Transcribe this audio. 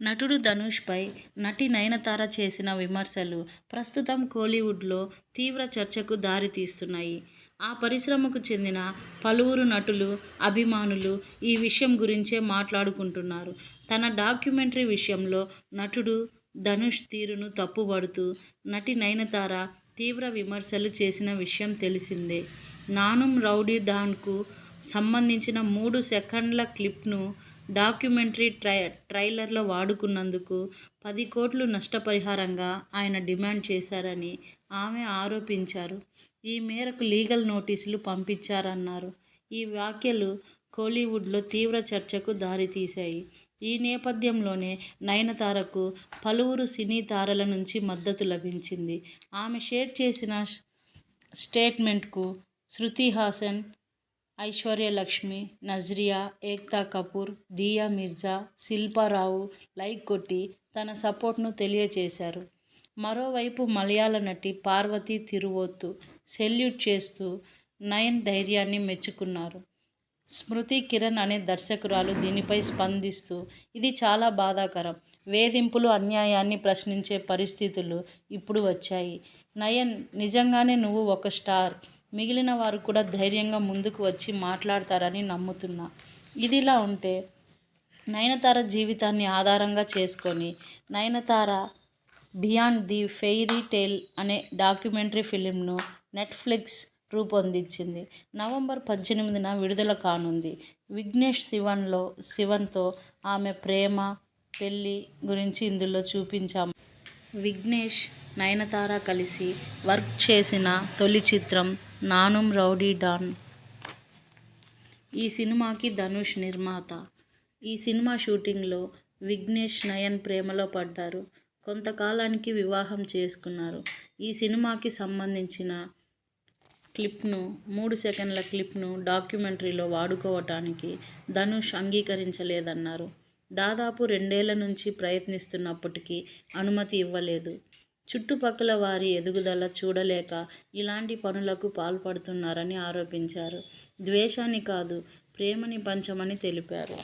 నటుడు ధనుష్పై నటి నయనతార చేసిన విమర్శలు ప్రస్తుతం కోలీవుడ్లో తీవ్ర చర్చకు దారితీస్తున్నాయి. ఆ పరిశ్రమకు చెందిన పలువురు నటులు, అభిమానులు ఈ విషయం గురించే మాట్లాడుకుంటున్నారు. తన డాక్యుమెంటరీ విషయంలో నటుడు ధనుష్ తీరును తప్పుబడుతూ నటి నయనతార తీవ్ర విమర్శలు చేసిన విషయం తెలిసిందే. నానుం రౌడీ డాన్'కు సంబంధించిన మూడు సెకండ్ల క్లిప్ను డాక్యుమెంటరీ ట్రై ట్రైలర్లో వాడుకున్నందుకు పది కోట్లు నష్టపరిహారంగా ఆయన డిమాండ్ చేశారని ఆమె ఆరోపించారు. ఈ మేరకు లీగల్ నోటీసులు పంపించారన్నారు. ఈ వ్యాఖ్యలు కోలీవుడ్లో తీవ్ర చర్చకు దారితీశాయి. ఈ నేపథ్యంలోనే నయనతారకు పలువురు సినీ తారల నుంచి మద్దతు లభించింది. ఆమె షేర్ చేసిన స్టేట్మెంట్కు శృతి హాసన్ ఐశ్వర్యలక్ష్మి, నజ్రియా, ఏక్తా కపూర్, దియా మిర్జా, శిల్పారావు లైక్ కొట్టి తన సపోర్ట్ను తెలియజేశారు. మరోవైపు మలయాళ నటి పార్వతి తిరువోత్తు సెల్యూట్ చేస్తూ నయన్ ధైర్యాన్ని మెచ్చుకున్నారు. స్మృతి కిరణ్ అనే దర్శకురాలు దీనిపై స్పందిస్తూ 'ఇది చాలా బాధాకరం. వేధింపులు, అన్యాయాన్ని ప్రశ్నించే పరిస్థితులు ఇప్పుడు వచ్చాయి. నయన్ నిజంగానే నువ్వు ఒక స్టార్. మిగిలిన వారు కూడా ధైర్యంగా ముందుకు వచ్చి మాట్లాడతారని నమ్ముతున్నా. ఇదిలా ఉంటే నయనతార జీవితాన్ని ఆధారంగా చేసుకొని Nayanthara beyond the fairy tale అనే డాక్యుమెంటరీ ఫిలింను నెట్ఫ్లిక్స్ రూపొందించింది. నవంబర్ పద్దెనిమిదిన విడుదల కానుంది. విఘ్నేష్ శివన్లో శివన్తో ఆమె ప్రేమ, పెళ్ళి గురించి ఇందులో చూపించాము విఘ్నేష్, నయనతార కలిసి వర్క్ చేసిన తొలి చిత్రం 'నానుమ్ రౌడీ డాన్'. ఈ సినిమాకి ధనుష్ నిర్మాత. ఈ సినిమా షూటింగ్లో విఘ్నేష్, నయన్ ప్రేమలో పడ్డారు. కొంతకాలానికి వివాహం చేసుకున్నారు. ఈ సినిమాకి సంబంధించిన క్లిప్ను మూడు సెకండ్ల క్లిప్ను డాక్యుమెంటరీలో వాడుకోవటానికి ధనుష్ అంగీకరించలేదన్నారు. దాదాపు రెండేళ్ళ నుంచి ప్రయత్నిస్తున్నప్పటికీ అనుమతి ఇవ్వలేదు. చుట్టుపక్కల వారి ఎదుగుదల చూడలేక ఇలాంటి పనులకు పాల్పడుతున్నారని ఆరోపించారు. ద్వేషాన్ని కాదు ప్రేమని పంచమని తెలిపారు.